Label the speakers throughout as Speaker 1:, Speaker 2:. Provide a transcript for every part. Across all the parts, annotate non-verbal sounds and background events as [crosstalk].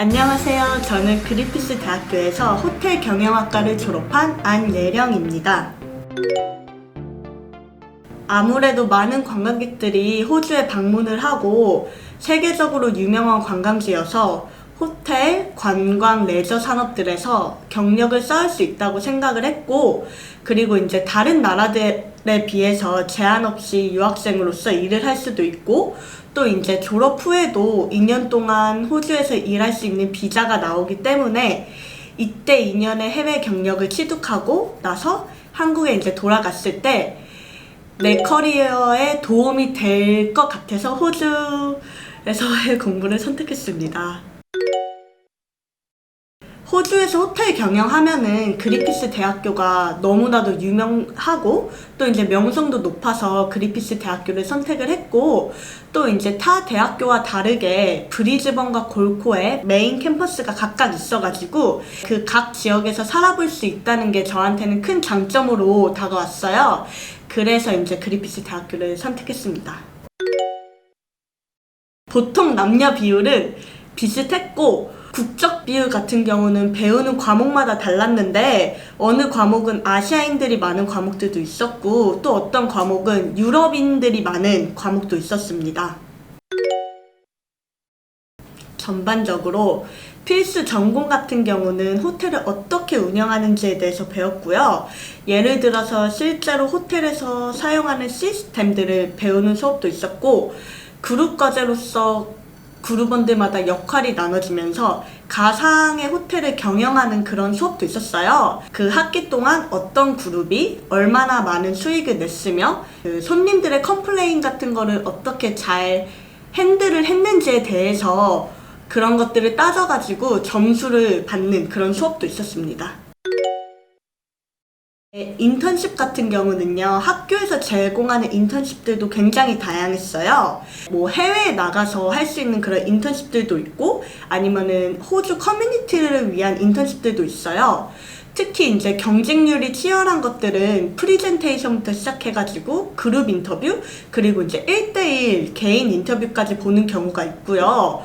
Speaker 1: 안녕하세요. 저는 그리피스 대학교에서 호텔 경영학과를 졸업한 안예령입니다. 아무래도 많은 관광객들이 호주에 방문을 하고 세계적으로 유명한 관광지여서 호텔, 관광, 레저 산업들에서 경력을 쌓을 수 있다고 생각을 했고, 그리고 이제 다른 나라들에 비해서 제한 없이 유학생으로서 일을 할 수도 있고, 또 이제 졸업 후에도 2년 동안 호주에서 일할 수 있는 비자가 나오기 때문에 이때 2년의 해외 경력을 취득하고 나서 한국에 이제 돌아갔을 때 내 커리어에 도움이 될 것 같아서 호주에서의 [laughs] 공부를 선택했습니다. 호주에서 호텔 경영하면은 그리피스 대학교가 너무나도 유명하고 또 이제 명성도 높아서 그리피스 대학교를 선택을 했고 또 이제 타 대학교와 다르게 브리즈번과 골코에 메인 캠퍼스가 각각 있어가지고 그 각 지역에서 살아볼 수 있다는 게 저한테는 큰 장점으로 다가왔어요. 그래서 이제 그리피스 대학교를 선택했습니다. 보통 남녀 비율은 비슷했고 국적 비율 같은 경우는 배우는 과목마다 달랐는데 어느 과목은 아시아인들이 많은 과목들도 있었고 또 어떤 과목은 유럽인들이 많은 과목도 있었습니다. 전반적으로 필수 전공 같은 경우는 호텔을 어떻게 운영하는지에 대해서 배웠고요. 예를 들어서 실제로 호텔에서 사용하는 시스템들을 배우는 수업도 있었고, 그룹 과제로서 그룹원들마다 역할이 나눠지면서 가상의 호텔을 경영하는 그런 수업도 있었어요. 그 학기 동안 어떤 그룹이 얼마나 많은 수익을 냈으며 그 손님들의 컴플레인 같은 거를 어떻게 잘 핸들을 했는지에 대해서 그런 것들을 따져가지고 점수를 받는 그런 수업도 있었습니다. 네, 인턴십 같은 경우는요, 학교에서 제공하는 인턴십들도 굉장히 다양했어요. 뭐 해외에 나가서 할 수 있는 그런 인턴십들도 있고, 아니면은 호주 커뮤니티를 위한 인턴십들도 있어요. 특히 이제 경쟁률이 치열한 것들은 프리젠테이션부터 시작해가지고 그룹 인터뷰, 그리고 이제 1대1 개인 인터뷰까지 보는 경우가 있고요.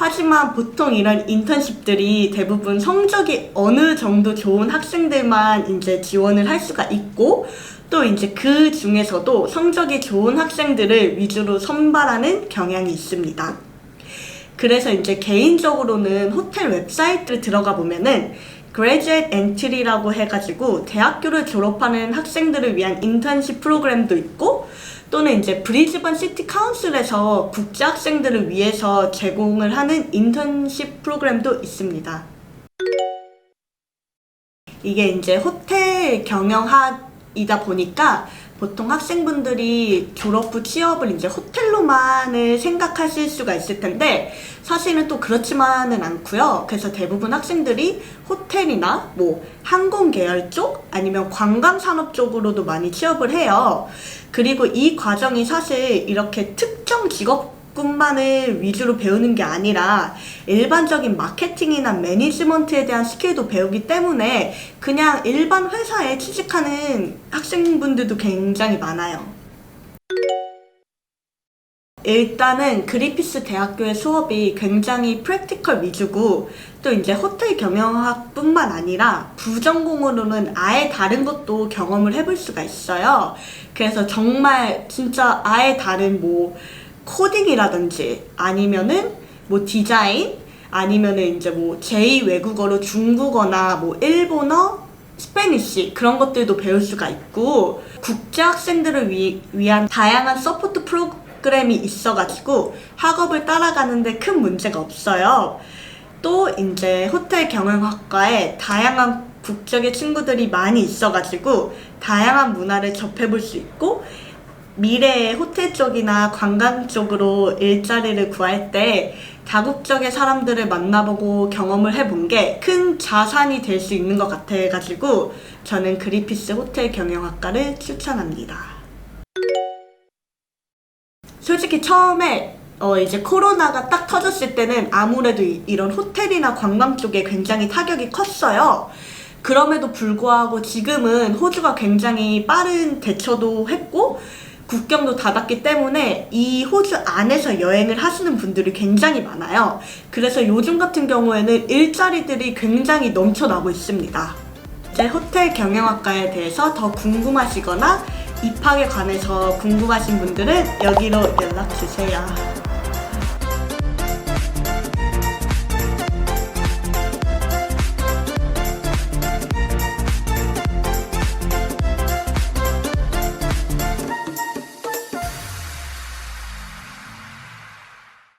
Speaker 1: 하지만 보통 이런 인턴십들이 대부분 성적이 어느 정도 좋은 학생들만 이제 지원을 할 수가 있고 또 이제 그 중에서도 성적이 좋은 학생들을 위주로 선발하는 경향이 있습니다. 그래서 이제 개인적으로는 호텔 웹사이트를 들어가 보면은 Graduate Entry라고 해가지고 대학교를 졸업하는 학생들을 위한 인턴십 프로그램도 있고 또는 이제 브리즈번 시티 카운슬에서 국제 학생들을 위해서 제공을 하는 인턴십 프로그램도 있습니다. 이게 이제 호텔 경영학이다 보니까 보통 학생분들이 졸업 후 취업을 이제 호텔로만을 생각하실 수가 있을 텐데 사실은 또 그렇지만은 않고요. 그래서 대부분 학생들이 호텔이나 뭐 항공 계열 쪽 아니면 관광 산업 쪽으로도 많이 취업을 해요. 그리고 이 과정이 사실 이렇게 특정 직업 군만을 위주로 배우는 게 아니라 일반적인 마케팅이나 매니지먼트에 대한 스킬도 배우기 때문에 그냥 일반 회사에 취직하는 학생분들도 굉장히 많아요. 일단은 그리피스 대학교의 수업이 굉장히 프랙티컬 위주고 또 이제 호텔 경영학뿐만 아니라 부전공으로는 아예 다른 것도 경험을 해볼 수가 있어요. 그래서 정말 진짜 아예 다른 뭐 코딩이라든지 아니면은 뭐 디자인 아니면은 이제 뭐 제2 외국어로 중국어나 뭐 일본어 스페니쉬 그런 것들도 배울 수가 있고 국제 학생들을 위, 위한 다양한 서포트 프로그램이 있어가지고 학업을 따라가는데 큰 문제가 없어요. 또 이제 호텔 경영학과에 다양한 국적의 친구들이 많이 있어가지고 다양한 문화를 접해볼 수 있고 미래의 호텔 쪽이나 관광 쪽으로 일자리를 구할 때 다국적의 사람들을 만나보고 경험을 해본 게 큰 자산이 될 수 있는 것 같아가지고 저는 그리피스 호텔 경영학과를 추천합니다. 솔직히 처음에 어 이제 코로나가 딱 터졌을 때는 아무래도 이- 이런 호텔이나 관광 쪽에 굉장히 타격이 컸어요. 그럼에도 불구하고 지금은 호주가 굉장히 빠른 대처도 했고 국경도 닫았기 때문에 이 호주 안에서 여행을 하시는 분들이 굉장히 많아요. 그래서 요즘 같은 경우에는 일자리들이 굉장히 넘쳐나고 있습니다. 이제 호텔 경영학과에 대해서 더 궁금하시거나 입학에 관해서 궁금하신 분들은 여기로 연락 주세요.